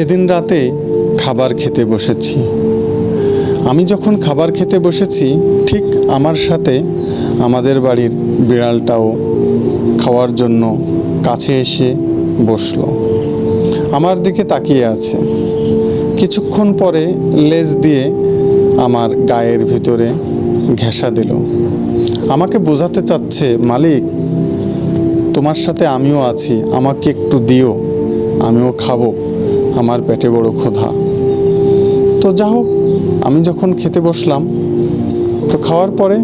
সেদিন রাতে খাবার খেতে বসেছি। আমি যখন খাবার খেতে বসেছি, ঠিক আমার সাথে আমাদের বাড়ির বিড়ালটাও খাওয়ার জন্য কাছে এসে বসল। আমার দিকে তাকিয়ে আছে। কিছুক্ষণ পরে লেজ দিয়ে আমার গায়ের ভিতরে ঘেঁষা দিল। আমাকে বোঝাতে চাচ্ছে, মালিক, তোমার সাথে আমিও আছি, আমাকে একটু দিও, আমিও খাব। আমার পেটে বড় ক্ষুধা। তো যা হোক আমি যখন খেতে বসলাম, তো খাওয়ার পরে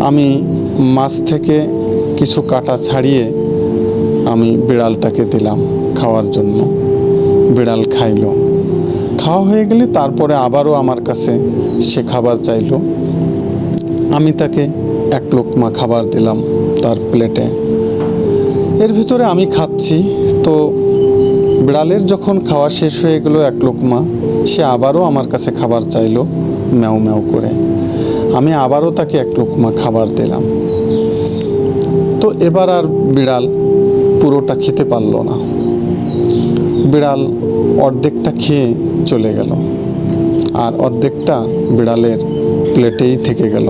আমি মাছ থেকে কিছু কাটা ছাড়িয়ে আমি বিড়ালটাকে দিলাম খাওয়ার জন্য। বিড়াল খাইলো। খাওয়া হয়ে গেলে তারপরে আবারও আমার কাছে সে খাবার চাইলো। আমি তাকে এক লোকমা খাবার দিলাম তার প্লেটে। এর ভিতরে আমি খাচ্ছি, তো বিড়ালের যখন খাওয়া শেষ হয়ে গেল এক লোকমা, সে আবারও আমার কাছে খাবার চাইলো, ম্যাও ম্যাও করে। আমি আবারও তাকে এক লোকমা খাবার দিলাম। তো এবার আর বিড়াল পুরোটা খেতে পারল না। বিড়াল অর্ধেকটা খেয়ে চলে গেল, আর অর্ধেকটা বিড়ালের প্লেটেই থেকে গেল।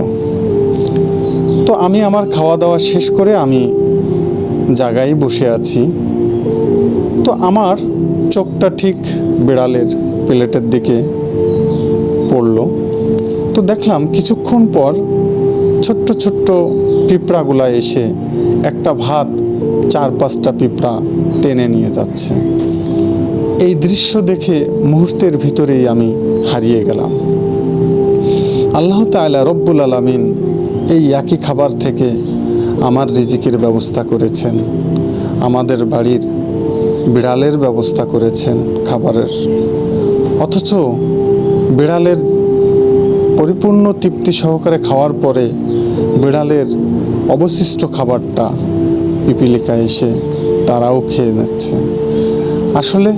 তো আমি আমার খাওয়া দাওয়া শেষ করে আমি জায়গায় বসে আছি। তো আমার চোখটা ঠিক বিড়ালের প্লেটের দিকে পড়ল। তো দেখলাম কিছুক্ষণ পর ছোট্ট ছোট্ট পিঁপড়াগুলা এসে একটা ভাত চার পাঁচটা পিঁপড়া টেনে নিয়ে যাচ্ছে। এই দৃশ্য দেখে মুহূর্তের ভিতরেই আমি হারিয়ে গেলাম। আল্লাহ তাআলা রব্বুল আলামিন এই একই খাবার থেকে আমার রিজিকের ব্যবস্থা করেছেন। আমাদের বাড়ির বিড়ালের ব্যবস্থা করেছেন খাবারের। অথচ বিড়ালের পরিপূর্ণ তৃপ্তি সহকারে খাওয়ার পরে বিড়ালের অবশিষ্ট খাবারটা পিপিলিকা এসে তারাও খেয়ে নিচ্ছে। আসলে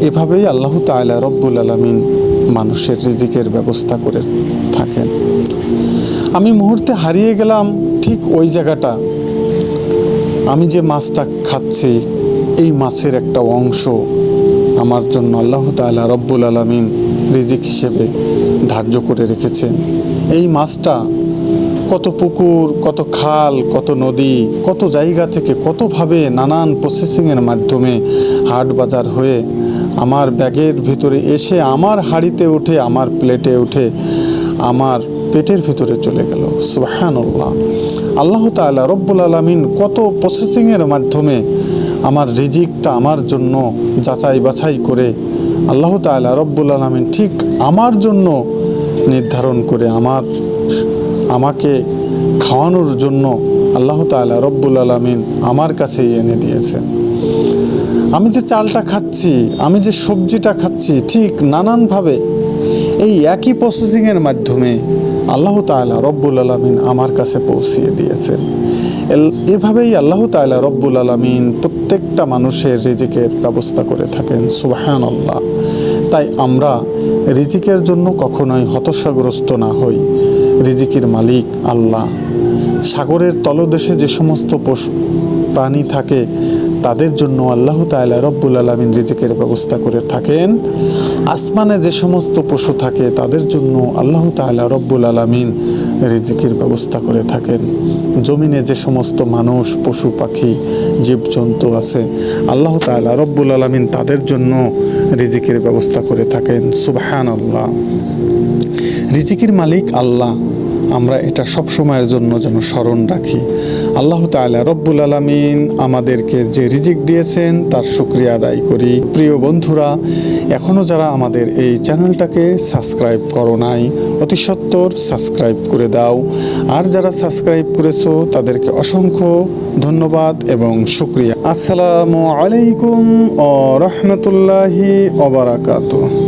এভাবেই আল্লাহ তাআলা রব্বুল আলামিন মানুষের রিজিকের ব্যবস্থা করে থাকেন। আমি মুহূর্তে হারিয়ে গেলাম ঠিক ওই জায়গাটা। আমি যে মাছটা খাচ্ছি এই মাছের একটা অংশ আমার জন্য আল্লাহ তাআলা রব্বুল আলামিন রিজিক হিসেবে ধার্য করে রেখেছেন। এই মাছটা কত পুকুর, কত খাল, কত নদী, কত জায়গা থেকে কতভাবে নানান প্রসেসিংয়ের মাধ্যমে হাট বাজার হয়ে আমার ব্যাগের ভিতরে এসে, আমার হাড়িতে উঠে, আমার প্লেটে উঠে আমার পেটের ভিতরে চলে গেল। সুবহানাল্লাহ। আল্লাহ তাআলা রব্বুল আলামিন কত প্রসেসিংয়ের মাধ্যমে আমার রিজিকটা আমার জন্য যাচাই বাছাই করে আল্লাহ তাআলা রব্বুল আলামিন ঠিক আমার জন্য নির্ধারণ করে আমার, আমাকে খাওয়ানোর জন্য আল্লাহ তাআলা রব্বুল আলামিন আমার কাছেই এনে দিয়েছেন। আমি যে চালটা খাচ্ছি, আমি যে সবজিটা খাচ্ছি, ঠিক নানানভাবে এই একই প্রসেসিংয়ের মাধ্যমে আল্লাহ তাআলা রব্বুল আলামিন আমার কাছে পৌঁছিয়ে দিয়েছেন। এভাবেই আল্লাহ তাআলা রব্বুল আলামিন প্রত্যেকটা মানুষের রিজিকের ব্যবস্থা করে থাকেন সুবাহান আল্লাহ তাই আমরা রিজিকের জন্য কখনোই হতাশাগ্রস্ত না হই। রিজিকের মালিক আল্লাহ। সাগরের তলদেশে যে সমস্ত পশু প্রাণী থাকে, তাদের জন্য আল্লাহ তাআলা রব্বুল আলামিন রিজিকের ব্যবস্থা করে থাকেন। আসমানে যে সমস্ত পশু থাকে, তাদের জন্য আল্লাহ তাআলা রব্বুল আলামিন রিজিকের ব্যবস্থা করে থাকেন। জমিনে যে সমস্ত মানুষ, পশু, পাখি, জীবজন্তু আছে, আল্লাহ তালা রব্বুল আলমিন তাদের জন্য রিজিকের ব্যবস্থা করে থাকেন। সুবাহান আল্লাহ রিজিকের মালিক আল্লাহ। আমরা এটা সব সময়ের জন্য যেন স্মরণ রাখি। আল্লাহ তাআলা রব্বুল আলামিন আমাদেরকে যে রিজিক দিয়েছেন, তার শুক্রিয়া আদায় করি। প্রিয় বন্ধুরা এখনও যারা আমাদের এই চ্যানেলটাকে সাবস্ক্রাইব করো নাই, অতি সত্বর সাবস্ক্রাইব করে দাও। আর যারা সাবস্ক্রাইব করেছ, তাদেরকে অসংখ্য ধন্যবাদ এবং শুক্রিয়া। আসসালামু আলাইকুম ও রহমতুল্লাহি অবরাকাতুহ